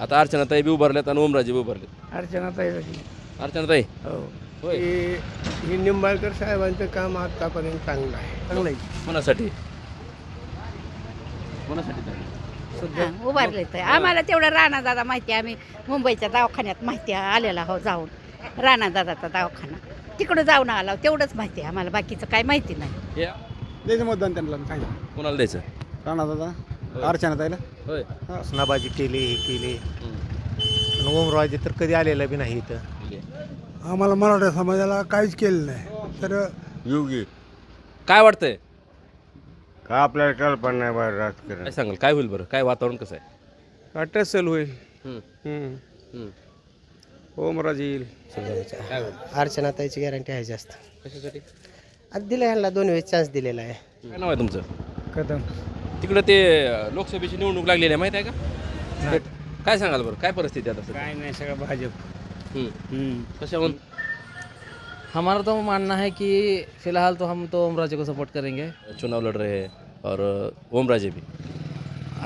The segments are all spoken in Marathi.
आता अर्चनाताई बी उभारल्यात आणि ओमराजे बी उभारलेत. अर्चना ताईसाठी अर्चनाताई? हो. होय. ही ही निंबाळकर साहेबांचं काम आतापर्यंत चांगलं आहे. चांगलं आहे. कोणासाठी? कोणासाठी? हां, उभारले तर आम्हाला तेवढं राणा दादा माहिती आहे. आम्ही मुंबईच्या दवाखान्यात माहिती आहे, आलेला हो जाऊन. राणा दादाचा दवाखाना. तिकडं जाऊन आला तेवढंच माहिती आहे आम्हाला. बाकीचं काय माहिती नाही. हे द्यायचं मतदान त्यांना सांगा. कोणाला द्यायचं? राणा दादा. अर्चना ताईला? होय. स्नाबाजी केली हे केली. आणि ओमराजे तर कधी आलेला बी नाही इथं. आम्हाला मराठा समाजाला काहीच केलं नाही. तर योगी. काय वाटतंय? का आपल्याला कल्पना नाही बाहेर राजकारण? काय सांगाल? काय होईल बरं? काय वातावरण कसं आहे? वाटत असेल होईल? हम्म, हम्म. ओमराजे येईल. काय होईल? अर्चना ताईची गॅरंटी आहे जास्त. कशासाठी? आता दिलं ह्यांना दोन वेळेस चान्स दिलेला आहे. काय नाव आहे तुमचं? कदम. तिकडं ते लोकसभेची निवडणूक लागलेली आहे माहिती आहे का? काय सांगाल बरं? काय परिस्थिती आहे आता सध्या? काय नाही सगळं भाजप. हम्म. कशाहून? हमारा तो मानना है कि फिलहाल तो हम तो ओमराजे को सपोर्ट करेंगे। चुनाव लड़ रहे हैं और अ, ओमराजे भी।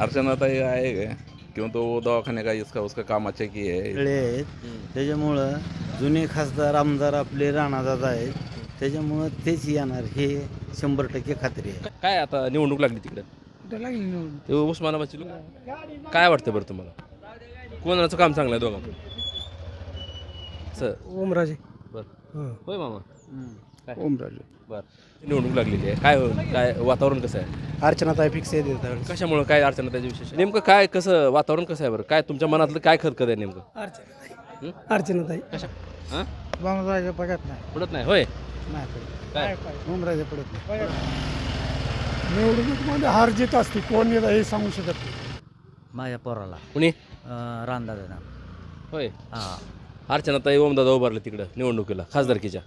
अर्चना ताई आएगा क्यों तो वो दवाखाने का इसका उसका काम अच्छा किए है? आहेत त्याच्यामुळं जुने खासदार आमदार आपले राणादादा आहेत त्याच्यामुळं तेच येणार हे शंभर टक्के खात्री आहे. काय आता निवडणूक लागली तिकडे? ते उस्मानाबादची लोक. काय वाटतं बरं तुम्हाला? कोणाचं काम चांगलं आहे दोघांचं सर. ओमराजे. बरं. होय मामा? ओमराजे. बरं. निवडणूक लागलेली आहे. काय हो- काय वातावरण कसं आहे? अर्चना ताई फिक्स येते कशामुळं? काय अडचण आहे त्याच्या विशेष? नेमकं काय कसं वातावरण कसं आहे बरं? काय तुमच्या मनातलं काय खतखत आहे नेमकं? अर्चना अर्चना ताई. कशा? हां? बघत नाही. पडत नाही होय? नाही काय? ओमराजे पडत नाही. निवडणुकीमध्ये हार जीत असते. कोण येतं हे सांगू शकत नाही. माझ्या पोराला. कुणी? रामदादा होय. हां. अर्चनाताई ओमदादा उभारले तिकडं निवडणुकीला खासदारकीच्या.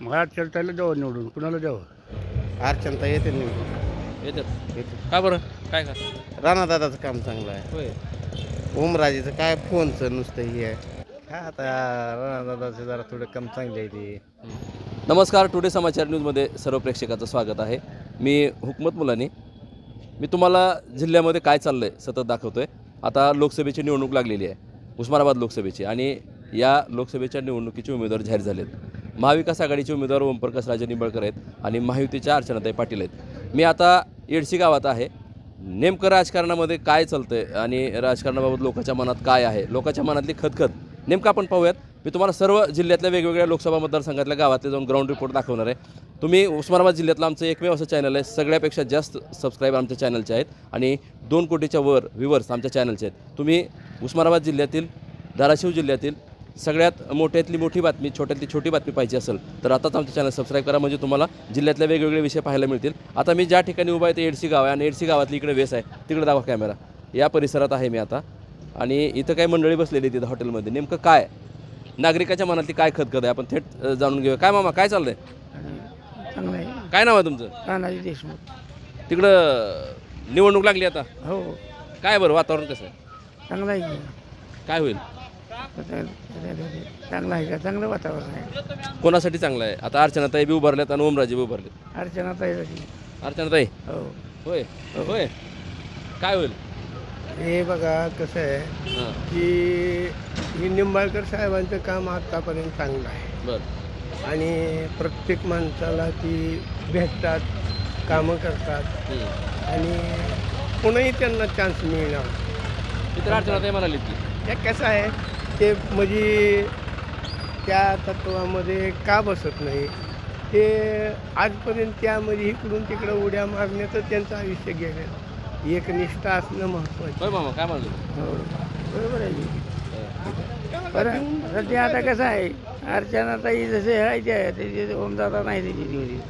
मला अर्चना ताईला द्यावं निवडून. कुणाला द्यावं अर्चना ताई येते निवडून. येतात. काय बरं? काय का? राणा दादाचं काम चांगलं आहे. होय. ओमराजेचं काय फोनचं नुसतं हे आहे. काय आता राणा दादाचं जरा थोडं काम चांगलं आहे ते. नमस्कार टुडे समाचार न्यूजमध्ये सर्व प्रेक्षकाचं स्वागत आहे. मी हुकमत मुलानी. मी तुम्हाला जिल्ह्यामध्ये काय चाललं आहे सतत दाखवतो आहे आता लोकसभेची निवडणूक लागलेली आहे. उस्मानाबाद लोकसभेची आणि या लोकसभेच्या निवडणुकीचे उमेदवार जाहीर झालेत. महाविकास आघाडीचे उमेदवार ओमप्रकाश राजे निंबळकर आहेत आणि महायुतीच्या अर्चनाताई पाटील आहेत. मी आता येडशी गावात आहे. नेमकं राजकारणामध्ये काय चालतं आहे आणि राजकारणाबाबत लोकांच्या मनात काय आहे? लोकांच्या मनातली खतखत नेमकं आपण पाहूयात. मी तुम्हाला सर्व जिल्ह्यातल्या वेगवेगळ्या लोकसभा मतदारसंघातल्या गावातले जाऊन ग्राउंड रिपोर्ट दाखवणार आहे. तुम्ही उस्मानाबाद जिल्ह्यातलं आमचं एकमेव असं चॅनल आहे. सगळ्यापेक्षा जास्त सबस्क्राईबर आमच्या चॅनलचे आहेत. आणि दोन कोटीच्या वर व्ह्युअर्स आमच्या चॅनलचे आहेत. तुम्ही उस्मानाबाद जिल्ह्यातील धाराशिव जिल्ह्यातील सगळ्यात मोठ्यातली मोठी बातमी छोट्यातली छोटी बातमी पाहिजे असेल तर आताच आमचं चॅनल सबस्क्राईब करा. म्हणजे तुम्हाला जिल्ह्यातले वेगवेगळे विषय पाहायला मिळतील. आता मी ज्या ठिकाणी उभा आहे ते एडसी गाव आहे आणि एडसी गावातली इकडे वेस आहे. तिकडे दाखवा कॅमेरा या परिसरात आहे मी आता. आणि इथं काही मंडळी बसलेली तिथं हॉटेलमध्ये नेमकं काय? नागरिकाच्या मनातली काय खतखत आहे? आपण थेट जाणून घेऊया. काय मामा काय चाललंय? चांगलं आहे काय नाव आहे तुमचं? राणाजी देशमुख. तिकडं निवडणूक लागली आता? हो. काय बरं वातावरण कसं आहे? चांगलं आहे की. काय होईल? चांगलं आहे का? चांगलं वातावरण आहे. कोणासाठी चांगलं आहे? आता अर्चनाताई बी उभारल्यात आणि ओमराजे बी उभारलेत अर्चना ताईसाठी अर्चनाताई? हो. होय. होय. काय होईल? हे बघा कसं आहे हां. की ही निंबाळकर साहेबांचं काम आतापर्यंत चांगलं आहे. बरं. आणि प्रत्येक माणसाला ती भेटतात कामं करतात. हम्म. आणि पुन्हाही त्यांना चान्स मिळणार. इतर अर्चनाताई म्हणाली की. त्या कसं आहे ते म्हणजे त्या तत्वामध्ये का बसत नाही? ते आजपर्यंत त्यामध्ये इकडून तिकडं उड्या मारण्याचं त्यांचं आयुष्य गेलेलं. एक निष्ठा असणं होय मामा काय म्हणलं? हो बरोबर आहे की. बरं तर ते आता कसं आहे? अर्चना ताई जसे आहे ते आहे. ओमदादा नाही त्याची दिवशी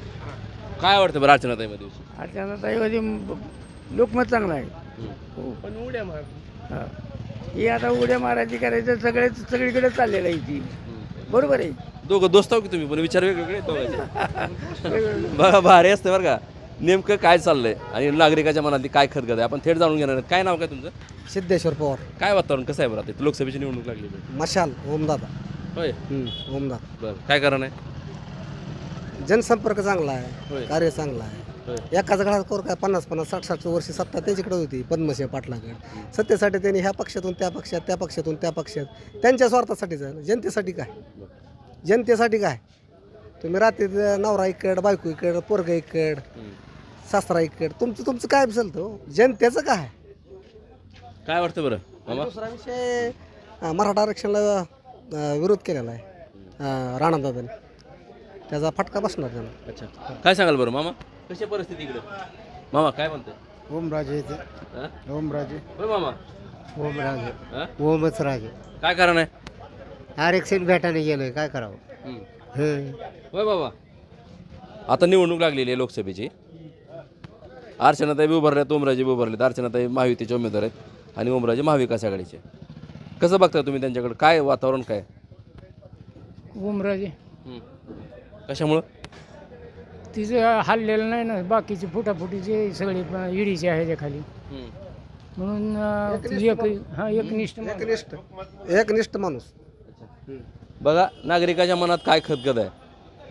काय वाटतं बरं अर्चनाताईमध्ये? अर्चना ताईमध्ये लोकमत चांगलं आहे. हो. पण उड्या मार हा. ही आता उड्या मारायची करायचं सगळे सगळीकडे चाललेलं आहे ती. बरोबर आहे. दोघं दोस्त आहो की तुम्ही? पण विचार वेगवेगळे आहेत दोघांचे. बघा भारी असते बरं का. नेमकं काय चाललंय आणि नागरिकाच्या मनातली काय खतखत आहे? आपण थेट जाणून घेणार आहेत. काय नाव काय तुमचं? सिद्धेश्वर पवार. काय वातावरण? कसं आहे बरं आता? इथं लोकसभेची निवडणूक लागली मशाल ओमदादा. होय? ओमदादा. बरं काय कारण आहे? जनसंपर्क चांगला आहे होय. कार्य चांगलं आहे. एकाच काळात कोर काय पन्नास पन्नास साठ साठ वर्ष सत्ता त्यांच्याकडे होती पद्मसिंह पाटलाकडे. सत्तेसाठी त्यांनी ह्या पक्षातून त्या पक्षात त्या पक्षातून त्या पक्षात. त्यांच्या स्वार्थासाठीच आहे ना? जनतेसाठी काय? जनतेसाठी काय? तुम्ही रात्री नवरा इकड बायको इकड पोरग इकड सासरा इकड तुमचं तुमचं काय चालतं हो? जनतेचं काय? काय वाटतं बरं? मामा? दुसरा विषय अं, मराठा आरक्षणाला अं, विरोध केलेला आहे अं, राणादादांनी. त्याचा फटका बसणार त्यांना. अच्छा. काय सांगाल बरं मामा? कशी परिस्थिती इकडे? मामा काय म्हणते ओमराजे हा? ओमराजे. होय मामा. ओमराजे. हा? ओमच राजे. काय कारण आहे? आरक्षण भेटायला गेलोय काय करावं? हम्म. हं. होय बाबा. आता निवडणूक लागलेली आहे लोकसभेची. अर्चनाताई बी उभारल्यात ओमराजे बी उभारलेत अर्चनाताई महायुतीचे उमेदवार आहेत आणि ओमराजे महाविकास आघाडीचे. कसं बघता तुम्ही त्यांच्याकडे? काय वातावरण काय? उमराजे कशामुळं? तिचं हल्लेलं नाही ना बाकीची फुटाफुटीचे सगळे इडीचे आहे त्या खाली म्हणून अं, ती एक हा एकनिष्ठ माणूस. एकनिष्ठ एकनिष्ठ माणूस. बघा नागरिकाच्या मनात काय खतखत आहे?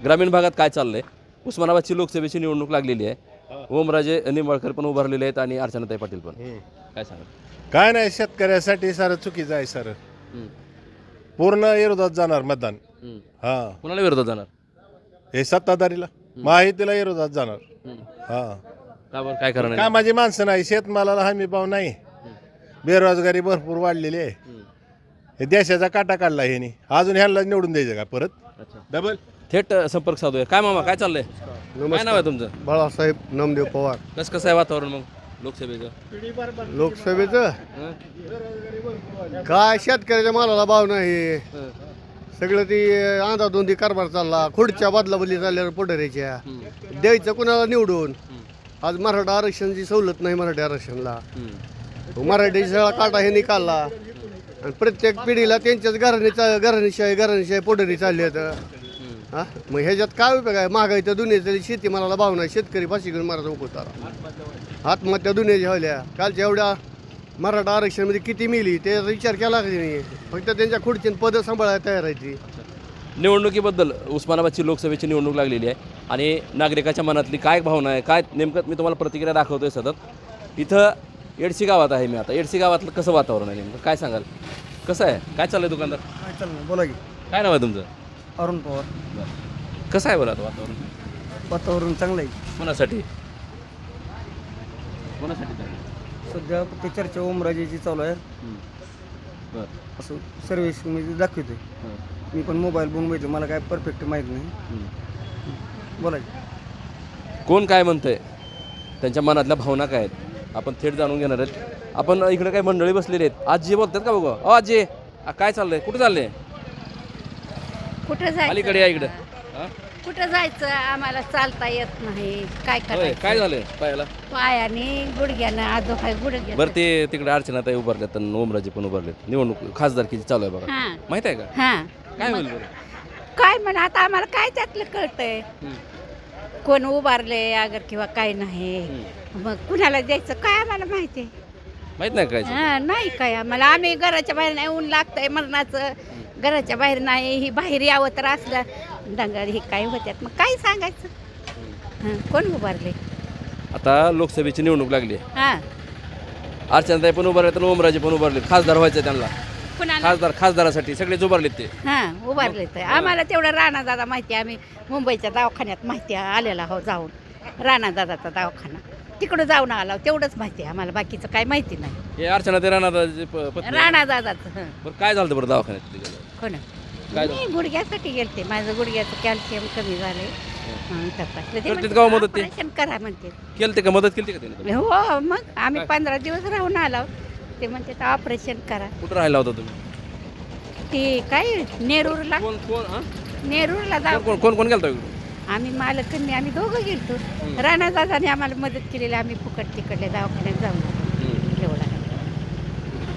ग्रामीण भागात काय चाललंय? उस्मानाबादची लोकसभेची निवडणूक लागलेली आहे. ओमराजे निंबाळकर पण उभारलेले आहेत आणि अर्चनाताई पाटील पण. काय सांगा काय नाही शेतकऱ्यासाठी सारं चुकीचं आहे सर. पूर्ण विरोधात जाणार मतदान. हा. कुणाला विरोधात जाणार? हे सत्ताधारीला. माहितीला विरोधात जाणार. हा. का बरं? काय कारण आहे? कामाची माणसं नाही शेतमालाला हमी भाव नाही. बेरोजगारी भरपूर वाढलेली आहे. हे देशाचा काटा काढला ह्यानी. अजून ह्याला निवडून द्यायचं का परत? अच्छा. डबल थेट संपर्क साधूया. काय मामा काय चाललंय? काय नाव आहे तुमचं? बाळासाहेब नामदेव पवार. कसं कसं आहे वातावरण मग लोकसभेचं? लोकसभेचं? हं? काय शेतकऱ्याच्या मालाला भाव नाही. सगळं ती आंधाधुंदी कारभार चालला. खुर्च्या बदलाबदली चालल्या पोटऱ्याच्या द्यायचं कुणाला निवडून? आज मराठा आरक्षणाची सवलत नाही मराठी आरक्षणाला. मराठी सगळा काटा हे निकालला आणि प्रत्येक पिढीला त्यांच्याच घराणीचा घराणीशाही घराणीशाही पोटरी चालली आहेत. हा? मग ह्याच्यात काय उपयोग आहे? महागाईच्या दुनियेचा शेतीमालाला भाव नाही शेतकरी फाशी घेऊन मराठा उकळतारा आत्महत्या दुनियाच्या हवल्या कालच्या एवढ्या मराठा आरक्षणामध्ये किती मिली त्याचा विचार केला का नाही फक्त त्यांच्या खुर्ची पदं सांभाळायला तयार आहे ती. निवडणुकीबद्दल उस्मानाबादची लोकसभेची निवडणूक लागलेली आहे आणि नागरिकाच्या मनातली काय भावना आहे? काय नेमकं मी तुम्हाला प्रतिक्रिया दाखवतोय सतत. इथं एडसी गावात आहे मी आता. एडसी गावातलं कसं वातावरण आहे नेमकं? काय सांगाल? कसं आहे? काय चाललंय दुकानदार? काय चाललं बोला की. काय नाव आहे तुमचं? अरुण पवार. कसं आहे बरं आता वातावरण? वातावरण चांगलं आहे. कोणासाठी? कोणासाठी चाललंय? सध्या फक्त चर्चा ओमराजेची चालू आहे. बरं. असं सर्व्हिस मी दाखवते हं. मी पण मोबाईल बघून बघितलं. मला काय परफेक्ट माहीत नाही. हं. बोला की. कोण काय म्हणतंय? त्यांच्या मनातल्या भावना काय आहेत? आपण थेट जाणून घेणार आहेत. आपण इकडे काही मंडळी बसलेली आहेत. आजी बोलतात का बघू? अ आजी. आ, काय चाललंय? कुठं चाललंय? कुठं अलीकडे या इकडं. हा? कुठं जायचं? आम्हाला चालता येत नाही. काय होय, करायचं? काय झालंय पायाला? पायाने गुडघ्यानं आजो काय गुडघ्या बरं ते तिकडे अर्चनाताई उभारल्यात आणि ओमराजे पण उभारलेत निवडणूक खासदारकीची चालू आहे बघा. हा. माहीत आहे का? हा. काय होईल बरं? काय म्हणा आता आम्हाला काय त्यातलं कळतंय? कोण उभारले अगर किंवा काय नाही. मग कुणाला द्यायचं? काय आम्हाला माहिती? आहे माहीत नाही काय? हा नाही काय आम्हाला. आम्ही घराच्या बाहेर नाही ऊन लागतंय मरणाचं. घराच्या बाहेर नाही ही बाहेर यावं तर असलं. दंगल ही काय होत्यात? मग काय सांगायचं? हं, कोण उभारले? आता लोकसभेची निवडणूक लागली. हा. अर्चनाताई पण उभारलेत आणि ओमराजे पण उभारलेत. खासदार व्हायचं त्यांना. कुणाला? खासदार खासदारासाठी सगळेच उभारलेत ते. हा उभारले तर आम्हाला तेवढं राणा दादा माहिती आहे. आम्ही मुंबईच्या दवाखान्यात माहिती आहे, आलेला हो जाऊन. राणा दादाचा दवाखाना. तिकडं जाऊन आला तेवढंच माहिती आहे. आम्हाला बाकीचं काय माहिती नाही. हे प- पत्नी आहे. राणा दादाचं. हं बरं काय झालं बरं दवाखान्यात? कोण? काय मी गुडघ्यासाठी गेलते. माझं गुडघ्याचं कॅल्शियम कमी झालंय. हं, तपासलं. ते म्हणते, हो ते? ऑपरेशन करा म्हणते. केलं ते का? मदत केली का त्याने? हो मग आम्ही पंधरा दिवस राहून आलो. ते म्हणते ऑपरेशन करा. कुठं राहिला होता तुम्ही? ती काय नेरूरला? कोण कोण हा? नेरूरला कोण जाऊ कोण कोण कोण गेलता? इकडे आम्ही मालकनी आम्ही दोघं गेलतो. राणा दादाने आम्हाला मदत केलेली आम्ही फुकट तिकडल्या दवाखान्यात जाऊन एवढा.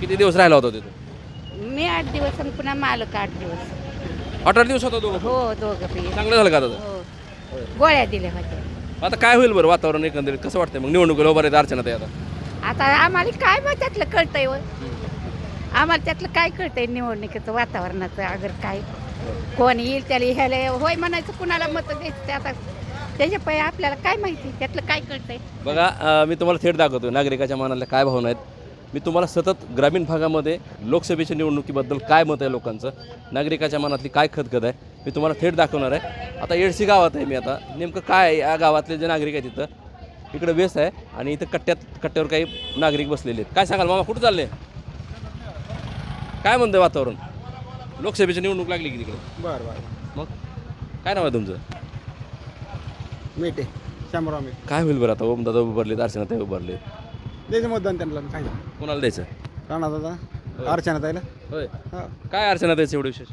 किती दिवस राहिला होता तिथं? मी आठ दिवस आणि पुन्हा मालक आठ दिवस. अठरा दिवस होता दोघं हो दोघं बी चांगलं झालं का आता हो. गोळ्या दिल्या होत्या. आता काय होईल बरं वातावरण एकंदरीत? कसं वाटतंय मग? निवडणुकीला उभा राहते अर्चना ताई आता. आता आम्हाला काय मग त्यातलं कळतंय व आम्हाला त्यातलं काय कळतंय निवडणुकीचं वातावरणाचं अगर काय? कोण येईल त्याला ह्याला होय म्हणायचं कुणाला मत द्यायचं ते आता त्याच्या पाय आपल्याला काय माहिती? त्यातलं काय कळतंय? बघा अ, मी तुम्हाला थेट दाखवतो नागरिकाच्या मनातल्या काय भावना आहेत? मी तुम्हाला सतत ग्रामीण भागामध्ये लोकसभेच्या निवडणुकीबद्दल काय मत आहे लोकांचं? नागरिकाच्या मनातली काय खतखत आहे? मी तुम्हाला थेट दाखवणार आहे. आता येडशी गावात आहे मी आता. नेमकं काय आहे या गावातले जे नागरिक आहेत तिथं? इकडं वेस आहे आणि इथं कट्ट्यात कट्ट्यावर काही नागरिक बसलेले आहेत. काय सांगाल मामा कुठं चालले? काय म्हणतंय वातावरण? लोकसभेची निवडणूक लागली की तिकडे? बरं बरं. मग? काय नाव आहे तुमचं? मेटे शामराव मेटे काय होईल बरं आता? ओम दादा उभारले अर्चना ताई उभारले द्यायचं मतदान त्यांना काय कोणाला द्यायचं? राणा दादा अर्चना ताईला. होय. हा. काय अर्चना द्यायचं एवढं विशेष?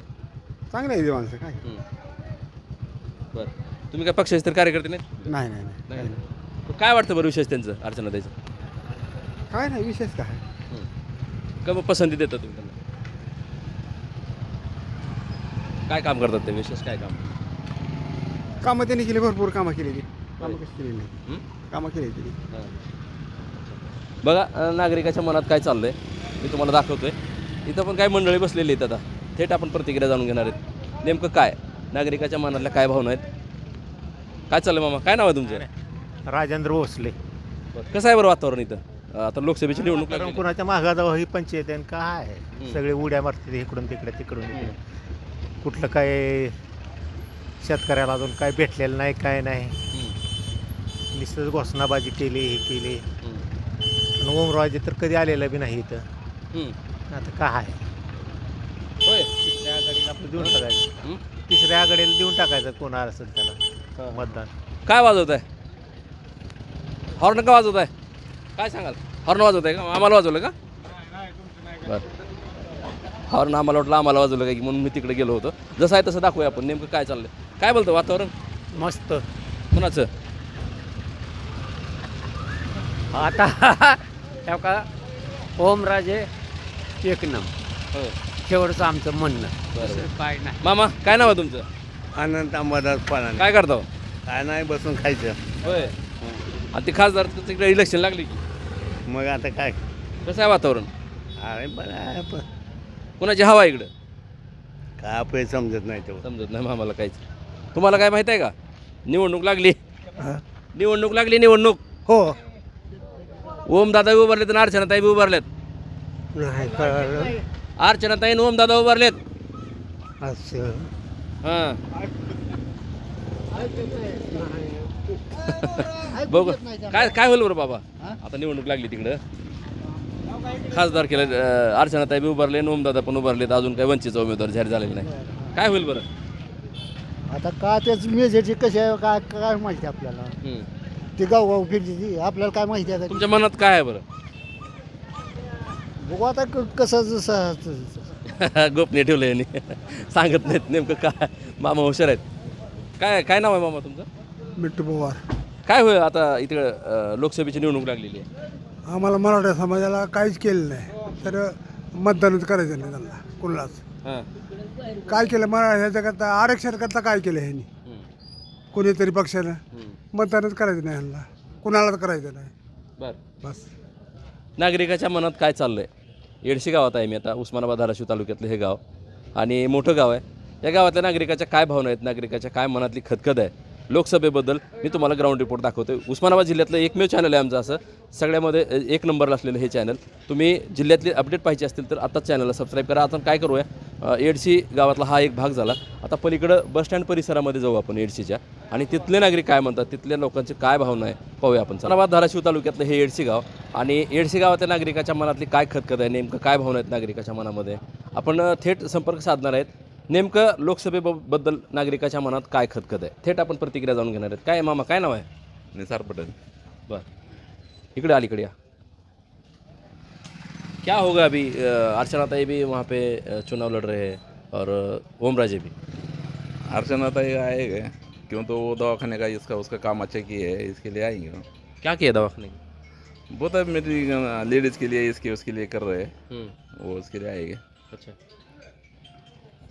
चांगलं आहे माणसं काय? बरं. तुम्ही काय पक्षाचे तर कार्यकर्ते नाही नाही. नाही. काय वाटतं बरं विशेष त्यांचं अर्चना द्यायचं काय नाही विशेष काय? का मग पसंती देतात तुम्ही त्यांना? काय काम करतात ते विशेष? काय काम? कामं त्यांनी केली भरपूर कामं केली कामं. कशी केली नाही. हं? कामं केली ती बघा अं, नागरिकाच्या मनात काय चाललंय मी तुम्हाला दाखवतोय. इथं पण काही मंडळी बसलेली आहेत आता. थेट आपण प्रतिक्रिया जाणून घेणार आहेत. नेमकं काय? नागरिकाच्या मनातल्या काय भावना आहेत? काय चाललंय मामा? काय नाव आहे तुमचं? राजेंद्र भोसले. कसं आहे बरं वातावरण इथं? आता लोकसभेची निवडणूक कारण. कुणाच्या मागा जावं ही पंचायत आहे आणि काय हम्म. आहे सगळे उड्या मारतात इकडून तिकडे तिकडून इकडे कुठलं काय शेतकऱ्याला अजून काय भेटलेलं नाही काय नाही. हं, नुसतंच घोषणाबाजी केली हे केली. आणि ओमराजे तर कधी आलेलं बी नाही इथं. आता काय होय. तिसऱ्या आघाडीला आपलं देऊन टाकायचं? तिसऱ्या आघाडीला देऊन टाकायचं कोणा असेल त्याला मतदान. काय वाजवत आहे हॉर्न का वाजवत आहे? काय सांगाल? हॉर्न वाजवत आहे का? आम्हाला वाजवलं का? बरं. हॉर्न आम्हाला वाटलं आम्हाला वाजवलं काय की? म्हणून मी तिकडे गेलो होतो. जसं आहे तसं दाखवूया आपण. नेमकं काय चाललंय? काय बोलतं वातावरण? मस्त. कुणाचं? आता त्या का ओमराजे एक नम हो. शेवटचं आमचं म्हणणं. बरं. काय नाही. मामा काय नाव आहे तुमचं? आनंद अंबादास पानाने काय करतो काय नाही बसून खायचं. होय. आणि ती खासदार तिकडे इलेक्शन लागली की. मग आता काय? कसं आहे वातावरण? अरे बरं आहे पण. कुणाची हवा आहे इकडं? काय आपलं समजत नाही तेवढं समजत नाही आम्हाला काहीच. तुम्हाला काय माहीत आहे का? निवडणूक लागली. निवडणूक लागली निवडणूक. हो. ओम दादा उभारलेत आणि अर्चना ताई उभारलेत. नाही कळलं. अर्चना ताई ओम दादा उभारलेत. असं. हां. बघू. काय काय होईल बरं बाबा? आता निवडणूक लागली तिकडं. खासदार केलं अर्चना ताई बी उभारले आणि ओम दादा पण उभारलेत. अजून काही वंचितचा उमेदवार जाहीर झालेला नाही. काय होईल बरं? आता का त्याच मेजेची कशी आहे काय काय माहिती आपल्याला? हम्म. ती गावगाव फिरली ती. आपल्याला काय माहिती आहे तुमच्या मनात काय आहे बरं? बघू आता क- कसं जसं गोपनीय ठेवलं यांनी. सांगत नाहीत नेमकं काय. मामा हुशार आहेत. काय काय नाव आहे मामा तुमचं? मिट्टू पवार. काय होईल आता इकडं अं, लोकसभेची निवडणूक लागलेली आहे? आम्हाला मराठा समाजाला काहीच केलं नाही. तर मतदानच करायचं नाही त्यांना कुणालाच. हां. काय केलं मरा ह्याच्याकरता आरक्षणाकरता काय केलं ह्यांनी? हम्म. कोणीतरी पक्षानं? हम्म. मतदानच करायचं नाही ह्यांना. कुणालाच करायचं नाही. बरं. बस. नागरिकाच्या मनात काय चाललंय? येडशी गावात आहे मी आता उस्मानाबाद धाराशिव तालुक्यातलं हे गाव. आणि मोठं गाव आहे. या गावातल्या नागरिकाच्या काय भावना आहेत नागरिकाच्या काय मनातली खदखद आहे? लोकसभेबद्दल मी तुम्हाला ग्राउंड रिपोर्ट दाखवतो उस्मानाबाद जिल्ह्यातलं एकमेव चॅनल आहे आमचं असं. सगळ्यामध्ये एक नंबरला असलेलं हे चॅनल तुम्ही जिल्ह्यातले अपडेट पाहिजे असतील तर आताच चॅनलला सबस्क्राईब करा. आपण काय करूया? एडसी गावातला हा एक भाग झाला. आता पलीकडं बसस्टँड परिसरामध्ये जाऊ आपण एडसीच्या आणि तिथले नागरिक काय म्हणतात? तिथल्या लोकांची काय भावना आहे? पाहूया आपण. उस्मानाबाद धाराशिव तालुक्यातलं हे एडसी गाव. आणि एडसी गावातल्या नागरिकाच्या मनातली काय खतखत आहे? नेमकं काय भावना आहेत नागरिकाच्या मनामध्ये? आपण थेट संपर्क साधणार आहेत. नेमकं लोकसभेबद्दल नागरिकाच्या मनात काय खतखत आहे? थेट आपण प्रतिक्रिया जाणून घेणार आहेत. काय आहे मामा? काय नाव आहे? निसार पटेल. बरं. इकडे अलीकडे या. क्या होगा अभी? अर्चना ताई भी वहाँ पे चुनाव लड़ रहे हैं और ओमराजे भी। अर्चना ताई आएगा क्यों तो वो दवाखाने का इसका उसका काम अच्छा किए है इसके लिए आएँगे। क्या किया दवाखाने की? वो तो मेरी लेडीज़ के लिए इसके उसके लिए कर रहे हैं। हम्म, वो उसके लिए आएँगे अच्छा।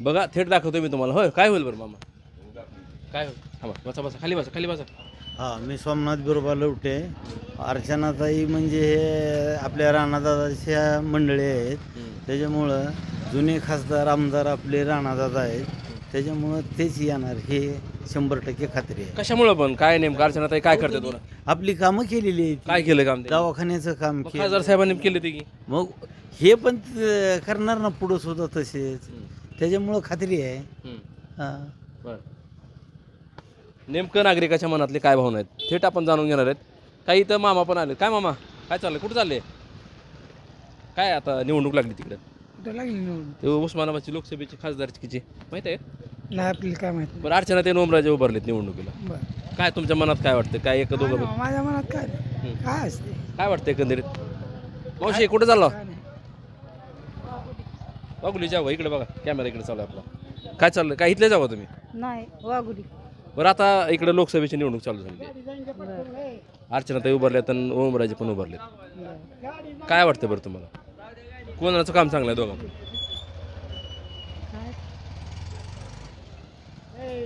बघा थेट दाखवतो मी तुम्हाला. होय काय होईल बरं मामा? काय होईल? थांबा बसा बसा खाली बसा खाली बसा. हां मी सोमनाथ बिरोबा लवटे अर्चनाताई म्हणजे हे आपल्या राणादादाच्या मंडळी आहेत. त्याच्यामुळं जुने खासदार आमदार आपले राणादादा आहेत. त्याच्यामुळं तेच येणार हे शंभर टक्के खात्री आहे. कशामुळं पण? काय नेमकं? अर्चनाताई काय करते तुला आपली कामं केलेली आहेत. काय केलं काम ते? दवाखान्याचं काम मग केलं. खासदार साहेबांनी केले ते की? मग हे पण त- करणार ना पुढं सुद्धा तसेच. त्याच्यामुळं खात्री आहे. हां. बरं. नेमकं नागरिकाच्या मनातले काय भावना आहेत थेट आपण जाणून घेणार आहेत. काही इथं मामा पण आले. काय मामा? काय चाललंय? कुठं चालले? काय आता निवडणूक लागली तिकडे? कुठं लागली निवडून ते उस्मानाबादची लोकसभेची खासदारकीची. माहिती आहे? नाही आपल्याला काय माहिती बरं अर्चना ते नोमराजे उभारलेत निवडणुकीला. बरं. काय तुमच्या मनात काय वाटतं? काय एक दोघं माझ्या मनात काय. काय असते? काय वाटतं एकंदरीत? मावशी कुठं चालला? बागुली जावं इकडे बघा कॅमेरा इकडे चालू आहे आपला. काय चाललं काय इथले जावं तुम्ही? नाही वाघुली. बरं आता इकडे लोकसभेची निवडणूक चालू झाली अर्चनाताई उभारल्यात आणि ओमराजे पण उभारलेत. काय वाटतं बरं तुम्हाला? कोणाचं काम चांगलं आहे दोघं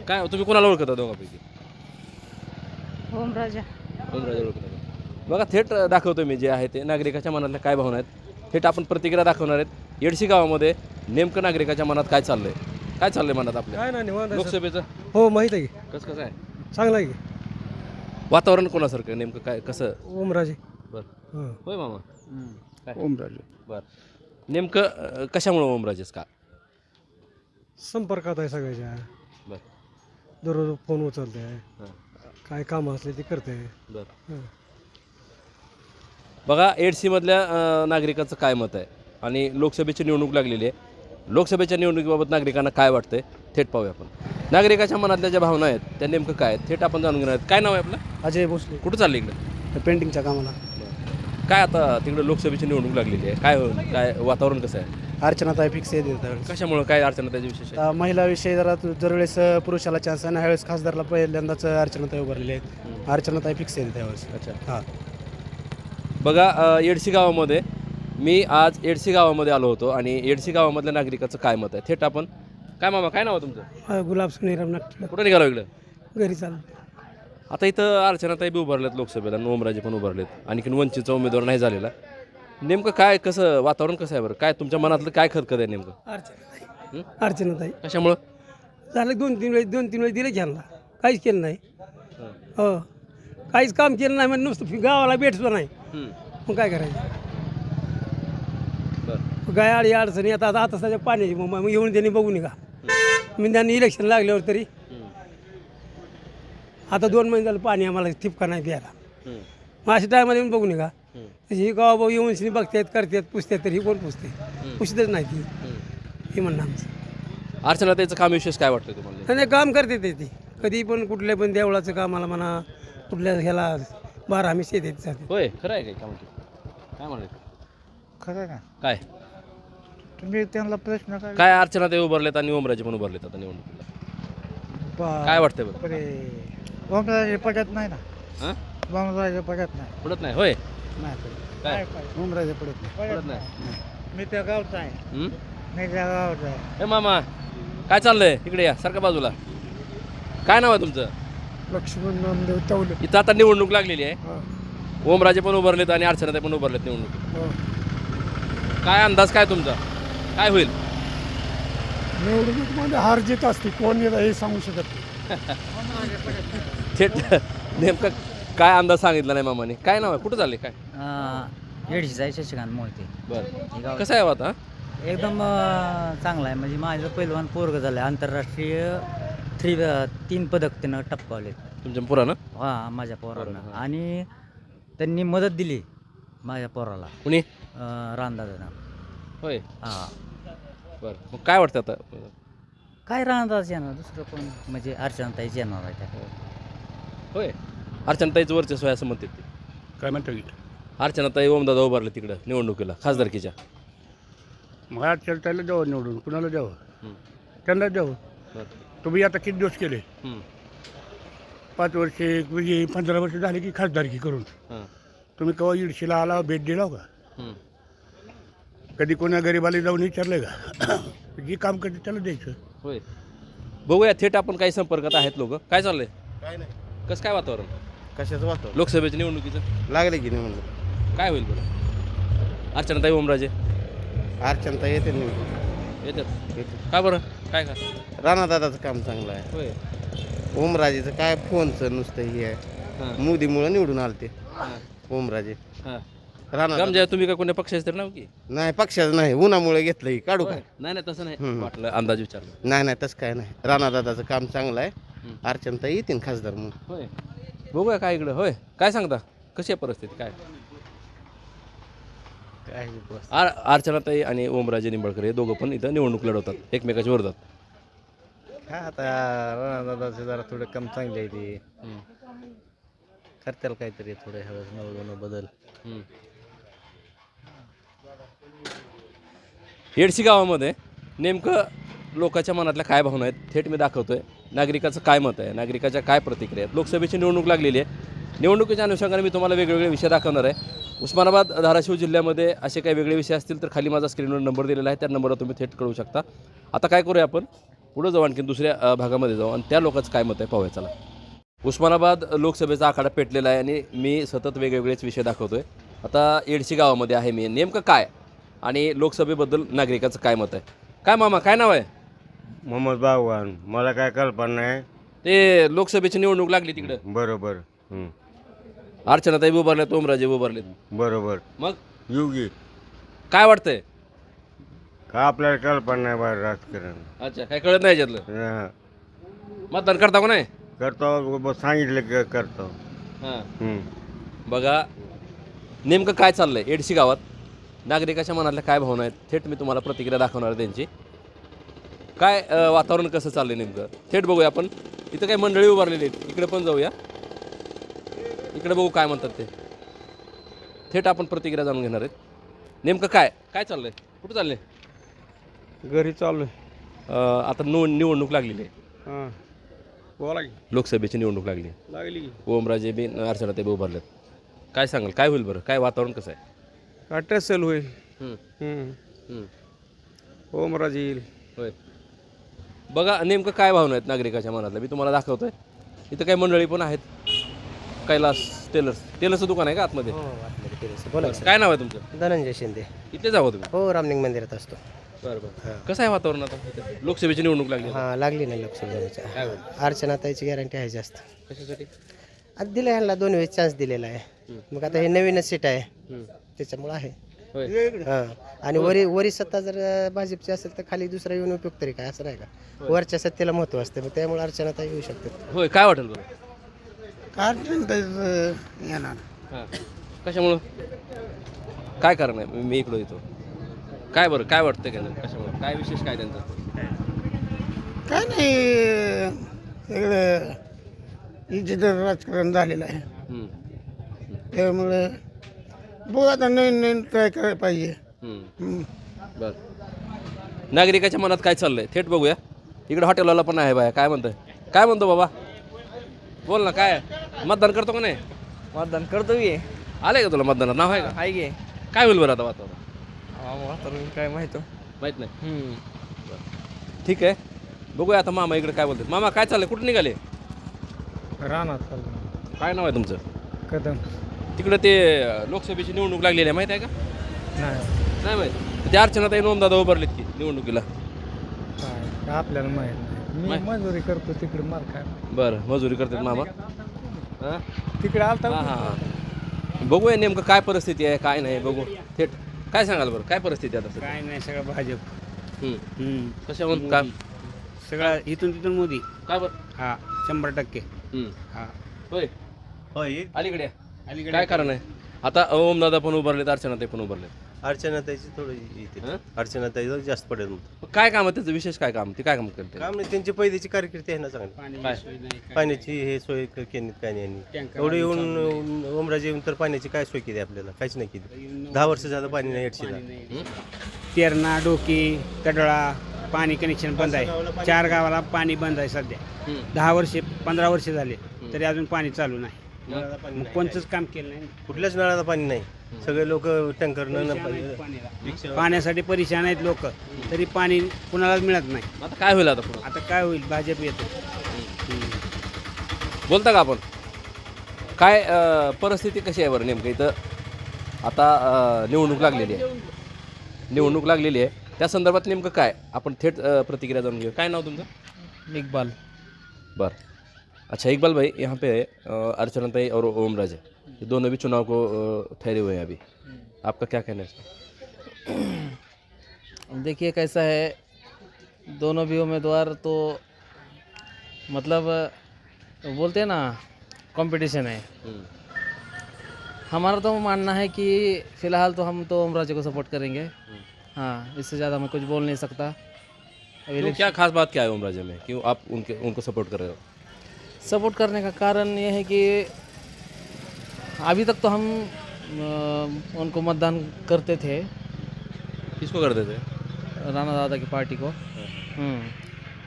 काय? तुम्ही कोणाला ओळखता दोघांपैकी? ओमराजा. ओमराजे ओळखता? बघा थेट दाखवतो मी जे आहे ते. नागरिकाच्या मनातल्या काय भावना आहेत? थेट आपण प्रतिक्रिया दाखवणार आहेत. येडशी गावामध्ये नेमकं नागरिकाच्या मनात काय चाललंय? काय चाललंय मनात आपल्या? काय नाही निवांत लोकसभेचं? हो माहीत आहे कसं कसं आहे? चांगला आहे वातावरण कोणासारखं? नेमकं काय कसं? ओमराजे. बरं. होय मामा? ओमराजे. बरं. नेमकं अं, कशामुळं ओमराजेच का? संपर्कात आहे सगळ्याच्या. बरं. दररोज फोन उचलते हां. काय कामं असले ते करते बरं. हं. बघा एडसीमधल्या अं, नागरिकाचं काय मत आहे? आणि लोकसभेची निवडणूक लागलेली आहे. लोकसभेच्या निवडणुकीबाबत नागरिकांना काय वाटतंय? थेट पाहूया आपण. नागरिकाच्या मनातल्या ज्या भावना आहेत त्या नेमकं काय आहेत? थेट आपण जाणून घेणार आहेत. काय नाव आहे आपलं? अजय भोसले. कुठं चाललं इकडं? पेंटिंगच्या कामाला. काय आता तिकडे लोकसभेची निवडणूक लागलेली आहे? काय होईल काय वातावरण कसं आहे? अर्चनाताई फिक्स आहे त्यावेळेस कशामुळं? काय अडचण त्याच्या विशेष आता महिलाविषयी जरा तू- दरवेळेस पुरुषाला चान्स आहे ना ह्यावेळेस खासदारला पहिल्यांदाच अर्चनाताई उभारलेले आहेत. अर्चनाताई फिक्स आहे त्यावेळेस अच्छा. हां. बघा येडशी गावामध्ये मी आज येडशी गावामध्ये आलो होतो आणि येडशी गावामधल्या नागरिकाचं काय मत आहे? थेट आपण काय मामा काय नाव आहे तुमचं? गुलाब सुनीराम नागपूर कुठं निघालो इकडं? घरी चालू आता इथं अर्चनाताई बी उभारलेत लोकसभेला आणि ओमराजे पण उभारलेत. आणखीन वंचितचा उमेदवार नाही झालेला. नेमकं काय कसं वातावरण कसं आहे बरं? काय तुमच्या मनातलं काय खतखत आहे नेमकं? अर्चनाताई. अर्चनाताई. कशामुळं? झालं दोन तीन वेळेस दोन तीन वेळेस दिले घ्यायला काहीच केलं नाही. हो. काहीच काम केलं नाही म्हणजे नुसतं गावाला भेटतो नाही. मग काय करायचं? बरं. काय अडी अडचणी आता आता आता सध्या पाण्याची मग मग येऊन त्यांनी बघू नका. मी त्यांनी इलेक्शन लागल्यावर तरी. आता दोन महिने झालं पाणी आम्हाला ठिपका नाही द्यायला. मग अशा टायमाला येऊन बघू नका. हम्म. ही गावा भाऊ येऊन शिनी बघतात करतात पुसतात तरी ही कोण पुसते पुसतच नाही ती. हे म्हणणं आमचं. अर्चनाताईचं काम विशेष काय वाटतं तुम्हाला? आणि काम करते ते ती. कधी पण कुठल्या पण देवळाचं कामाला म्हणा कुठल्या ह्याला बारा हमी शेत येत होय खरं आहे काय काय म्हणतो काय म्हणाले? खरं ना काय? तुम्ही त्यांना प्रश्न काय काय अर्चनाताई उभारलेत आणि ओमराजे पण उभारलेत आता निवडणुकीला. काय वाटतंय बरं? ओमराजे पडत नाही ना? हां? ओमराजे पडत नाही. पडत नाही होय? नाही काय? ओमराजे पडत नाही. पडत नाही. मी त्या गावचा आहे? मी त्या गावचा आहे. हे मामा काय चाललंय? इकडे या सारखा बाजूला. काय नाव आहे तुमचं? लक्ष्मण नामदेव तवले. इथं आता निवडणूक लागलेली आहे. ओमराजे पण उभारलेत आणि अर्चनाताई पण उभारलेत निवडणूक. काय अंदाज काय तुमचा? काय होईल? निवडणूकमध्ये हार जीत असते. कोण येतं हे सांगू शकत थेट नेमकं काय अंदाज सांगितला नाही मामाने? काय नाव आहे? कुठं चालले? काय? येडशीचा आहे शशिकांत मोहिते. बरं. कसं आहे हो? आता एकदम अं, चांगला आहे. म्हणजे माझं पहिलवान पोरग झालं आहे आंतरराष्ट्रीय थ्री तीन पदक त्यानं टपकावले तुमच्या पुरानं? हां माझ्या पोरांना. हां. आणि त्यांनी मदत दिली माझ्या पोराला. कुणी? अं, रामदादानं होय. हां. बरं. मग काय वाटतं आता? काय रामदादाच येणार? दुसरं कोण? म्हणजे अर्चनाताईच येणार आहे त्या. होय. अर्चनाताईचं वर्चस्व आहे असं म्हणते ते. काय म्हणतो की अर्चनाताई ओमदादा उभारले तिकडं निवडणुकीला खासदारकीच्या. मला चलतायला द्यावं निवडून? कुणाला द्यावं? हम्म. त्यांना द्यावं. बरं. तुम्ही आता किती दिवस केले? हम्म. पाच वर्षे म्हणजे पंधरा वर्ष झाली की खासदारकी करून. हां. तुम्ही केव्हा इडशीला आला भेट दिला का? हम्म. कधी कोणा गरीबाला जाऊन विचारलं का? जे काम करते त्याला द्यायचं. होय. बघूया थेट आपण काही संपर्कात आहेत लोक. काय चाललंय? काय नाही कसं काय वातावरण? कशाचं वाटतं लोकसभेच्या निवडणुकीचं? लागले की नाही म्हणलं काय होईल बरं? अर्चनाताई ओमराजे? अर्चनता येते निवडून येतात. येते का बरं? काय का? राणा दादाचं काम चांगलं आहे. होय. ओमराजेचं काय फोनचं नुसतं हे आहे. मोदीमुळं निवडून आलते. ओमराजे. हां. राणा गमजा तुम्ही का कोण्या पक्षाचे तर नाव की? नाही पक्षाचं नाही. उन्हामुळे घेतलं ही. काढू काय? नाही नाही तसं नाही हम्म. वाटलं अंदाज विचारलं. नाही नाही तसं काय नाही. राणादादाचं काम चांगलं आहे. हम्म. अर्चनता येतील खासदार म्हणून. होय. बघूया काय इकडं. होय. काय सांगता? कशी आहे परिस्थिती? काय? आर अर्चनाताई आणि ओमराजे निंबाळकर हे दोघं पण इथं निवडणूक लढवतात एकमेकाच्या विरोधात. काय आता राणादादाचं जरा थोडं काम चांगलं आहे ते. करताल काहीतरी थोडं ह्यावेळेस नवं बदल. येडशी गावामध्ये नेमकं लोकांच्या मनातल्या काय भावना आहेत थेट मी दाखवतोय. नागरिकाचं काय मत आहे नागरिकाच्या काय प्रतिक्रिया आहेत? लोकसभेची निवडणूक लागलेली आहे. निवडणुकीच्या अनुषंगाने मी तुम्हाला वेगवेगळे विषय दाखवणार आहे. उस्मानाबाद धाराशिव जिल्ह्यामध्ये असे काही वेगळे विषय असतील तर खाली माझा स्क्रीनवर नंबर दिलेला आहे. त्या नंबरवर तुम्ही थेट कळू शकता. आता काय करूया आपण? पुढं जाऊ आणखी दुसऱ्या भागामध्ये जाऊ. आणि त्या लोकांचं काय मत आहे पाहूया चला. उस्मानाबाद लोकसभेचा आखाडा पेटलेला आहे आणि मी सतत वेगवेगळेच विषय दाखवतोय. आता येडशी गावामध्ये आहे मी. नेमकं काय? आणि लोकसभेबद्दल नागरिकाचं काय मत आहे? काय मामा काय नाव आहे? मोहम्मद बागवान. मला काय कल्पना नाही ते लोकसभेची निवडणूक लागली तिकडं. बरोबर. हं. अर्चनाताई उभारल्यात ओमराजे उभारलेत बरोबर. मग? युगी. काय वाटतंय? का आपल्याला कल्पना नाही बरं राजकारण. अच्छा काय कळत नाही याच्यातलं? हं. मतदान करता का नाही? करतो ब- सांगितलं की करतो. हां. हं. बघा नेमकं काय चाललंय? एडशी गावात नागरिकाच्या मनातल्या काय भावना आहेत? थेट मी तुम्हाला प्रतिक्रिया दाखवणार आहे त्यांची. काय अं, वातावरण कसं चाललंय नेमकं? थेट बघूया आपण. इथं काही मंडळी उभारलेली आहेत. इकडे पण जाऊया. इकडे बघू काय म्हणतात ते. थेट आपण प्रतिक्रिया जाणून घेणार आहेत. नेमकं काय? काय चाललंय? कुठं चाललंय? घरी चालू अं, आता नो निवडणूक लागलेली आहे. हां. बोला की. लोकसभेची निवडणूक लागली आहे. लागली की. ओमराजे बी बी उभारलेत. काय सांगाल? काय होईल बरं? काय वातावरण कसं आहे? का टसल होईल. हम्म, हम्म. हम्म. ओमराजे येईल. होय. बघा नेमकं काय भावना आहेत नागरिकाच्या मनातल्या? मी तुम्हाला दाखवतोय. इथं काही मंडळी पण आहेत. कैलास टेलर्स. टेलर्सचं दुकान आहे का आतमध्ये? बोला काय नाव आहे तुमचं? धनंजय शिंदे. इथे जावं तुम्ही? हो रामलिंग मंदिरात असतो. बरं बरं. कसं आहे वातावरण आता? इथं? लोकसभेची निवडणूक लागली. हां लागली नाही लोकसभेच्या काय होईल अर्चनाताईची गॅरंटी आहे जास्त. कशासाठी? आता दिलं ह्यांना दोन वेळेस चान्स दिलेला आहे. मग आता हे नवीनच सीट आहे. हम्म. त्याच्यामुळं आहे. होय. हां. आणि वरी वरी सत्ता जर अं, भाजपची असेल तर खाली दुसरा येऊन उपयोग तरी काय? असं नाही का? वरच्या सत्तेला महत्त्व असते. मग त्यामुळे अर्चनाताई येऊ शकतात. होय काय वाटेल बरं? येणार. हां. कशामुळं? काय कारण आहे? मी इकडं येतो. काय बरं? काय वाटतं का कशामुळं? काय विशेष काय त्यांचं? काय नाही सगळं इज्जत राजकारण झालेलं आहे. हम्म, त्यामुळं बघू आता नवीन नवीन काय करायला पाहिजे. हम्म. बर. नागरिकाच्या मनात काय चाललंय? थेट बघूया. इकडे हॉटेलवाला पण आहे बाया. काय म्हणतोय? काय म्हणतो बाबा? बोल ना काय? मतदान करतो का नाही? मतदान करतो की. आलंय का तुला मतदानात? नाव आहे का? आहे की. काय होईल बरं आता वातावरण? वातावरण काय माहिती माहीत नाही. ठीक आहे. बघूया आता मामा इकडे काय बोलतात. मामा काय चाललंय? कुठं निघाले? चाललं काय नाव आहे तुमचं? कदम. तिकडं ते अं, लोकसभेची निवडणूक लागलेली आहे माहिती आहे का? नाही. नाही माहीत. ते अर्चना ताई नोंद उभारलेत की निवडणुकीला. काय? आपल्याला माहीत नाही. माहित- मी मजुरी करतो तिकडे मार काय बरं मजुरी करतात मामा? हां? तिकडे आलता हां हां बघूया नेमकं काय परिस्थिती आहे काय नाही बघू. थेट काय सांगाल बरं? काय परिस्थिती आहे आता सध्या? काय नाही सगळं भाजप. हम्म. कशावरून काय? सगळं इथून तिथून मोदी. काय बरं? हा शंभर टक्के. हम्म. हा. होय. होय. अलीकडे. अलीकडे. काय कारण आहे? आता ओम दादा पण उभारलेत अर्चना ते पण उभारले अर्चनाताईची थोडी येते? अर्चनाताई जास्त पडेल मग काय काम आहे त्याचं? विशेष काय काम? ते काय काम करते? काम नाही त्यांची पहिलीची कारकिर्दी आहे ना चांगली. पाण्याची हे सोय क- केली काय नाही यांनी? टँकर एवढे येऊन ओमराजे येऊन तर पाण्याची काय सोय केली आपल्याला? काहीच नाही केली. दहा वर्ष झालं पाणी नाही एडशीला. तेरणा डोकी तडळा पाणी कनेक्शन बंद आहे. चार गावाला पाणी बंद आहे सध्या. दहा वर्षे पंधरा वर्षे झाले तरी अजून पाणी चालू मग नाही. कोणतंच काम केलं नाही. कुठल्याच नळाला पाणी नाही. सगळे लोक टँकर परेशान आहेत पाण्याला. पाण्यासाठी परेशान आहेत लोक. तरी पाणी कुणालाच मिळत नाही. आता काय होईल आता पुढं? आता काय होईल? भाजप येतो. बोलता का आपण? काय अं, परिस्थिती कशी आहे बरं नेमकं इथं? आता अं, निवडणूक लागलेली आहे. निवडणूक लागलेली आहे. त्या संदर्भात नेमकं काय? आपण थेट अं, प्रतिक्रिया जाणून घेऊ. काय नाव तुमचं? इक्बाल. बरं. अच्छा इकबाल भाई यहाँ पे अर्चना ताई और ओम राज ये दोनों भी चुनाव को ठहरे हुए हैं अभी। आपका क्या कहना है देखिए कैसा है दोनों भी उम्मीदवार तो मतलब बोलते हैं ना कंपटीशन है। हमारा तो मानना है कि फ़िलहाल तो हम तो ओमराजे को सपोर्ट करेंगे। हाँ इससे ज़्यादा मैं कुछ बोल नहीं सकता। अभी क्या खास बात क्या है ओम राजे में? क्यों आप उनके उनको सपोर्ट कर रहे हो? सपोर्ट करने का कारण ये है कि अभी तक तो हम उनको मतदान करते थे। किसको करते थे? राणा दादा की पार्टी को। हम्म,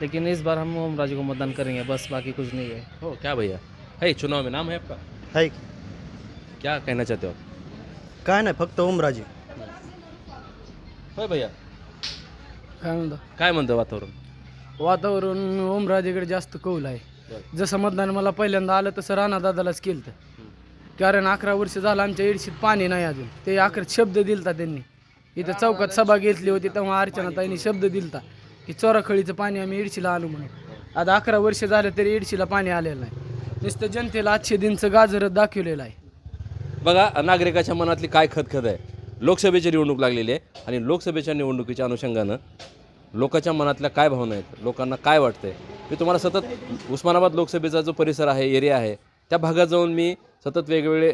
लेकिन इस बार हम ओम राजू को मतदान करेंगे बस बाकी कुछ नहीं है। हो क्या भैया? है चुनाव में नाम है आपका? है। क्या कहना चाहते हो आप? काय नाही फक्त ओमराजे होय भैया। काय म्हणता? काय म्हणतं वातावरण? वातावरण ओमराजेकडे जास्त कौल आहे. जसं मतदान मला पहिल्यांदा आलं तसं राणा दादालाच केलं तर कारण अकरा वर्ष झालं आमच्या इडशीत पाणी नाही अजून. ते अकरा शब्द दिलता त्यांनी. इथं चौकात सभा घेतली होती तेव्हा अर्चनाताईंनी शब्द दिलता की चोराखळीचं पाणी आम्ही इडशीला आणू म्हणून. आता अकरा वर्ष झालं तरी इडशीला पाणी आलेलं नाही. नुसतं जनतेला आजचे दिनचं गाजरच दाखवलेलं आहे. बघा नागरिकाच्या मनातली काय खतखत आहे. लोकसभेची निवडणूक लागलेली आहे आणि लोकसभेच्या निवडणुकीच्या अनुषंगानं लोकांच्या मनातल्या काय भावना आहेत? लोकांना काय वाटतंय? मी तुम्हाला सतत उस्मानाबाद लोकसभेचा जो परिसर आहे एरिया आहे त्या भागात जाऊन मी सतत वेगवेगळे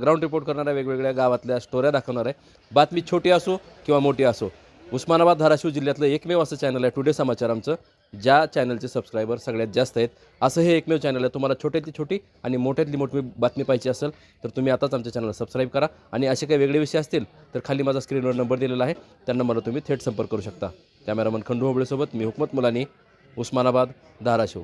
ग्राउंड रिपोर्ट करणाऱ्या वेगवेगळ्या गावातल्या स्टोऱ्या दाखवणार आहे. बातमी छोटी असो किंवा मोठी असो उस्मानाबाद धाराशिव जिल्ह्यातलं एकमेव असं चॅनल आहे टुडे समाचार आमचं ज्या चॅनलचे सबस्क्रायबर सगळ्यात जास्त आहेत. असं हे एकमेव चॅनल आहे. तुम्हाला छोट्यातली छोटी आणि मोठ्यातली मोठी बातमी पाहिजे असेल तर तुम्ही आताच आमच्या चॅनलला सबस्क्राईब करा. आणि असे काही वेगळे विषय असतील तर खाली माझा स्क्रीनवर नंबर दिलेला आहे. त्या नंबरला तुम्ही थेट संपर्क करू शकता. कॅमेरामन खंडू होबळेसोबत मी हुकमत मुलानी उस्मानाबाद धाराशिव.